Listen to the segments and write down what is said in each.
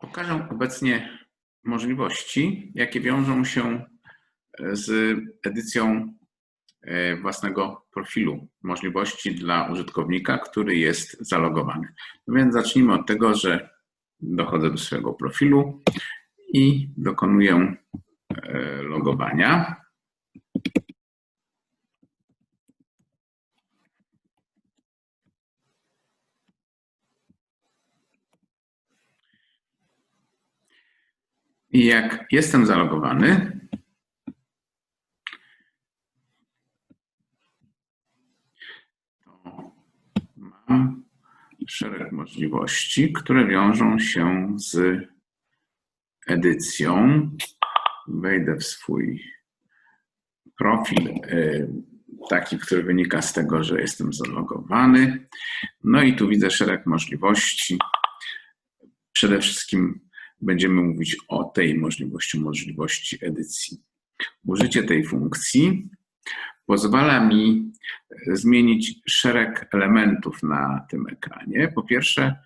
Pokażę obecnie możliwości, jakie wiążą się z edycją e, własnego profilu, możliwości dla użytkownika, który jest zalogowany. No więc zacznijmy od tego, że dochodzę do swojego profilu i dokonuję e, logowania. I jak jestem zalogowany, to mam szereg możliwości, które wiążą się z edycją. Wejdę w swój profil, e, taki, który wynika z tego, że jestem zalogowany. No i tu widzę szereg możliwości. Przede wszystkim będziemy mówić o tej możliwości, możliwości edycji. Użycie tej funkcji pozwala mi zmienić szereg elementów na tym ekranie. Po pierwsze,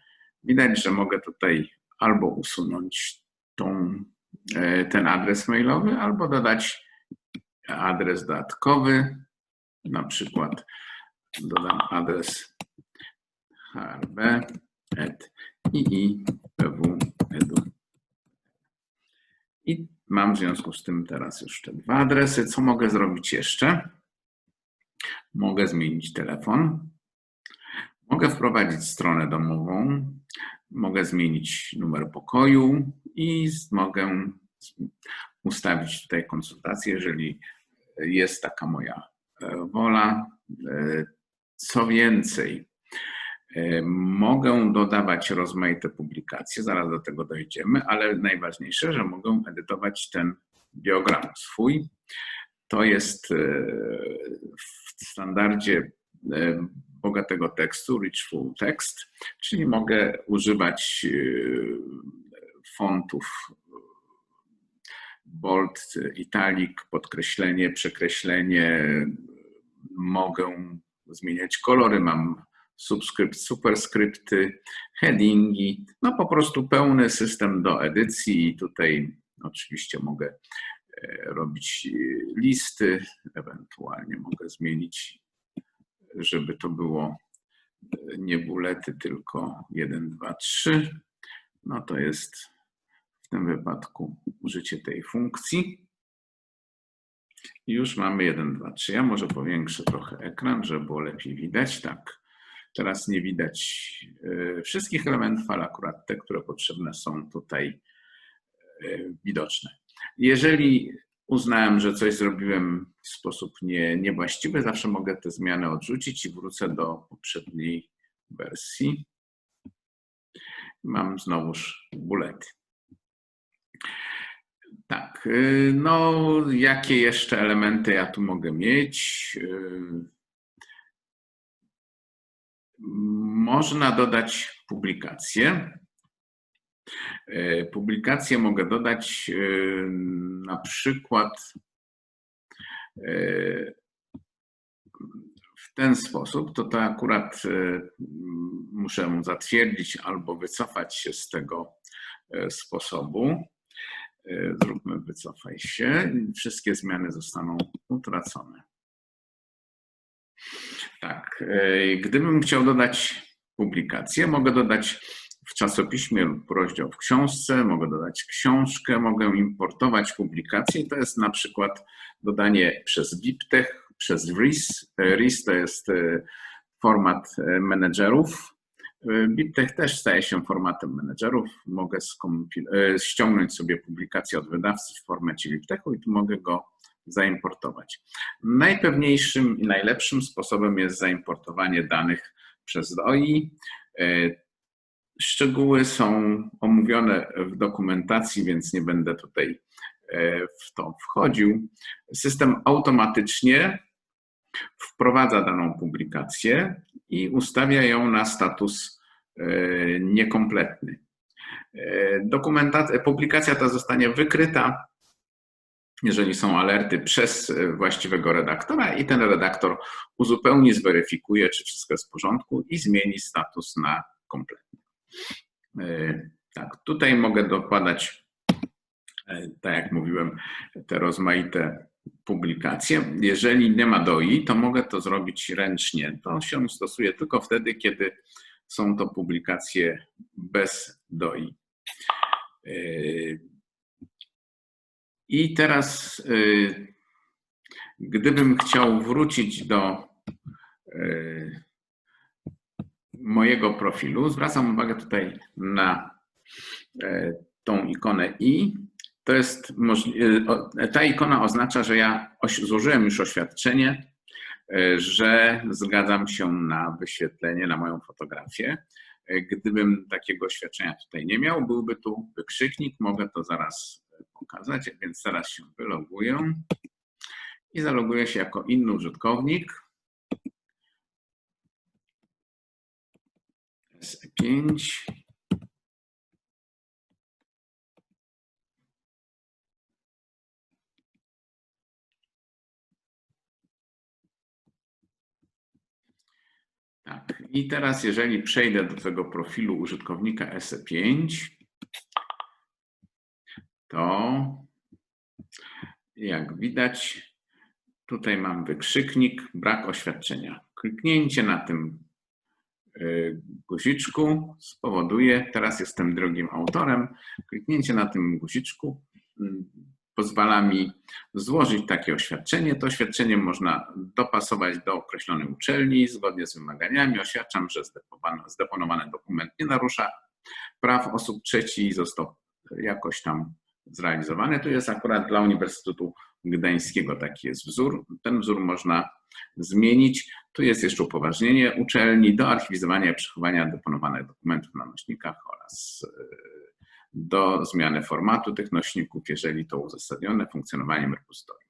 widać, że mogę tutaj albo usunąć tą, e, ten adres mailowy, albo dodać adres dodatkowy. Na przykład dodam adres hrb.ii.pw.edu. I mam w związku z tym teraz te dwa adresy. Co mogę zrobić jeszcze? Mogę zmienić telefon. Mogę wprowadzić stronę domową. Mogę zmienić numer pokoju i mogę ustawić tutaj konsultację, jeżeli jest taka moja e, wola. E, co więcej, mogę dodawać rozmaite publikacje, zaraz do tego dojdziemy, ale najważniejsze, że mogę edytować ten biogram swój. To jest e, w standardzie e, bogatego tekstu, rich full text, czyli mogę używać fontów bold, italic, podkreślenie, przekreślenie. Mogę zmieniać kolory, mam subskrypt, superskrypty, headingi, no po prostu pełny system do edycji i tutaj oczywiście mogę e, robić e, listy, ewentualnie mogę zmienić, żeby to było e, nie bulety, tylko 1, 2, 3. No to jest w tym wypadku użycie tej funkcji. Już mamy 1, 2, 3. Ja może powiększę trochę ekran, żeby było lepiej widać. Tak. Teraz nie widać e, wszystkich elementów, ale akurat te, które potrzebne są tutaj e, widoczne. Jeżeli uznałem, że coś zrobiłem w sposób nie, niewłaściwy, zawsze mogę te zmiany odrzucić i wrócę do poprzedniej wersji. Mam znowuż bulety. Tak, e, no jakie jeszcze elementy ja tu mogę mieć? Można dodać publikację. E, publikację mogę dodać e, na przykład e, w ten sposób, to to akurat muszę zatwierdzić albo wycofać się z tego sposobu. Zróbmy wycofaj się. Wszystkie zmiany zostaną utracone. Tak, e, gdybym chciał dodać publikację, mogę dodać w czasopiśmie lub rozdział w książce, mogę dodać książkę, mogę importować publikację i to jest na przykład dodanie przez BibTeX, przez RIS. E, RIS to jest e, format menedżerów. BibTeX też staje się formatem menedżerów. Mogę ściągnąć sobie publikację od wydawcy w formacie BibTeXu i tu mogę go zaimportować. Najpewniejszym i najlepszym sposobem jest zaimportowanie danych przez DOI. E, szczegóły są omówione w dokumentacji, więc nie będę tutaj e, w to wchodził. System automatycznie wprowadza daną publikację i ustawia ją na status e, niekompletny. Dokumentacja, publikacja ta zostanie wykryta jeżeli są alerty przez e, właściwego redaktora i ten redaktor uzupełni, zweryfikuje, czy wszystko jest w porządku i zmieni status na kompletny. E, tak. tutaj mogę dokładać, e, tak jak mówiłem, te rozmaite publikacje. Jeżeli nie ma DOI, to mogę to zrobić ręcznie. To się stosuje tylko wtedy, kiedy są to publikacje bez DOI. I teraz, e, gdybym chciał wrócić do mojego profilu, zwracam uwagę tutaj na tą ikonę i. To jest ta ikona oznacza, że ja złożyłem już oświadczenie, że zgadzam się na wyświetlenie, na moją fotografię. Gdybym takiego oświadczenia tutaj nie miał, byłby tu wykrzyknik, mogę to zaraz pokazać, więc teraz się wyloguję i zaloguję się jako inny użytkownik. SE5. Tak, i teraz jeżeli przejdę do tego profilu użytkownika SE5, to jak widać, tutaj mam wykrzyknik brak oświadczenia. Kliknięcie na tym y, guziczku spowoduje, teraz jestem drugim autorem, kliknięcie na tym guziczku mm, pozwala mi złożyć takie oświadczenie. To oświadczenie można dopasować do określonej uczelni zgodnie z wymaganiami. Oświadczam, że zdeponowany dokument nie narusza praw osób trzecich i został jakoś tam zrealizowany. Tu jest akurat dla Uniwersytetu Gdańskiego taki jest wzór. Ten wzór można zmienić. Tu jest jeszcze upoważnienie uczelni do archiwizowania i przechowania deponowanych dokumentów na nośnikach oraz do zmiany formatu tych nośników, jeżeli to uzasadnione funkcjonowaniem repozytorium.